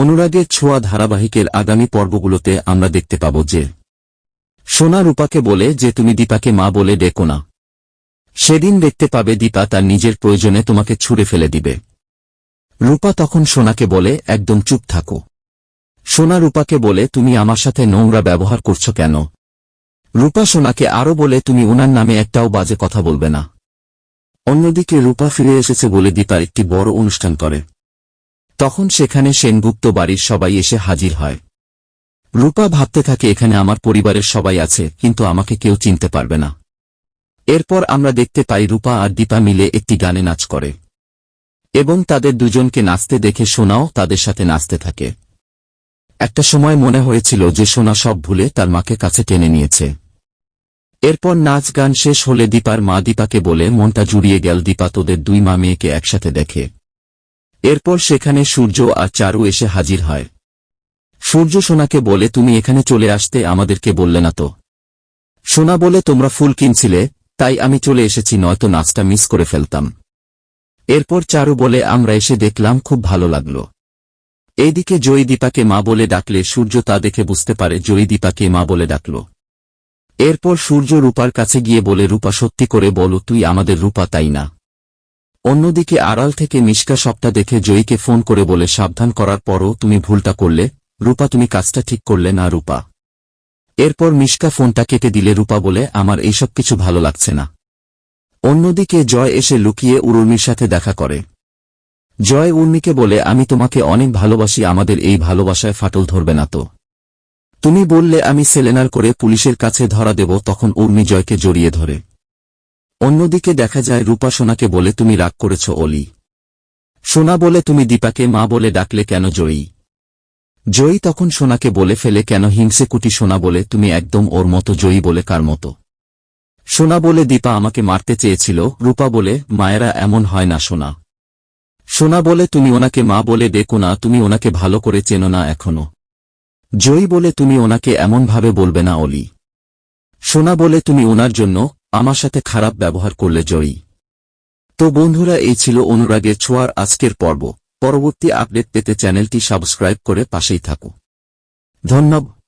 অনুরাগের ছোঁয়া ধারাবাহিকের আগামী পর্বগুলোতে আমরা দেখতে পাব যে, সোনা রূপাকে বলে যে তুমি দীপাকে মা বলে ডেকো না। সেদিন দেখতে পাবে দীপা তার নিজের প্রয়োজনে তোমাকে ছুঁড়ে ফেলে দিবে। রূপা তখন সোনাকে বলে, একদম চুপ থাকো। সোনা রূপাকে বলে, তুমি আমার সাথে নোংরা ব্যবহার করছ কেন? রূপা সোনাকে আরও বলে, তুমি ওনার নামে একটাও বাজে কথা বলবে না। অন্যদিকে রূপা ফিরে এসেছে বলে দীপা একটি বড় অনুষ্ঠান করে। তখন সেখানে সেনগুপ্ত বাড়ির সবাই এসে হাজির হয়। রূপা ভাবতে থাকে, এখানে আমার পরিবারের সবাই আছে, কিন্তু আমাকে কেউ চিনতে পারবে না। এরপর আমরা দেখতে পাই, রূপা আর দীপা মিলে একটি গানে নাচ করে এবং তাদের দুজনকে নাচতে দেখে সোনাও তাদের সাথে নাচতে থাকে। একটা সময় মনে হয়েছিল যে সোনা সব ভুলে তার মাকে কাছে টেনে নিয়েছে। এরপর নাচ গান শেষ হলে দীপার মা দীপাকে বলে, মনটা জুড়িয়ে গেল, দীপা তোদের দুই মা মেয়েকে একসাথে দেখে। এরপর সেখানে সূর্য আর চারু এসে হাজির হয়। সূর্য সোনাকে বলে, তুমি এখানে চলে আসতে আমাদেরকে বললে না তো? সোনা বলে, তোমরা ফুল কিনছিলে, তাই আমি চলে এসেছি, নয়তো নাচটা মিস করে ফেলতাম। এরপর চারু বলে, আমরা এসে দেখলাম, খুব ভালো লাগল। এইদিকে জয়ী দীপাকে মা বলে ডাকলে, সূর্য তা দেখে বুঝতে পারে জয়ী দীপাকে মা বলে ডাকল। এরপর সূর্য রূপার কাছে গিয়ে বলে, রূপা, সত্যি করে বলো, তুই আমাদের রূপা, তাই না? অন্যদিকে আড়াল থেকে মিশকা সবটা দেখে জয়ীকে ফোন করে বলে, সাবধান করার পরও তুমি ভুলটা করলে। রূপা, তুমি কাজটা ঠিক করলে না রূপা। এরপর মিশকা ফোনটা কেটে দিলে রূপা বলে, আমার এইসব কিছু ভালো লাগছে না। অন্যদিকে জয় এসে লুকিয়ে উর্মির সাথে দেখা করে। জয় উর্মিকে বলে, আমি তোমাকে অনেক ভালোবাসি, আমাদের এই ভালোবাসায় ফাটল ধরবে না তো। তুমি বললে আমি সেলেনার করে পুলিশের কাছে ধরা দেব, তখন উর্মি জয়কে জড়িয়ে ধরে। অন্যদিকে দেখা যায় রূপা সোনাকে বলে তুমি রাগ করেছ অলি। সোনা বলে তুমি দীপাকে, মা বলে ডাকলে কেন জয়ী? জয়ী তখন সোনাকে বলে ফেলে, কেন হিংসে কুটি সোনা বলে তুমি একদম ওর মতো জয়ী বলে কার মতো? সোনা বলে, দীপা আমাকে মারতে চেয়েছিল। রূপা বলে, মায়েরা এমন হয় না সোনা। সোনা বলে, তুমি ওনাকে, মা বলে ডেকো না, তুমি ওনাকে ভালো করে চেনো না এখনও। জয়ী বলে, তুমি ওনাকে এমনভাবে বলবে না অলি। সোনা বলে, তুমি ওনার জন্য আমার সাথে খারাপ ব্যবহার করলে জয়ী। তো বন্ধুরা, এই ছিল অনুরাগের ছোঁয়ার আজকের পর্ব। পরবর্তী আপডেট পেতে চ্যানেলটি সাবস্ক্রাইব করে পাশেই থাকো। ধন্যবাদ।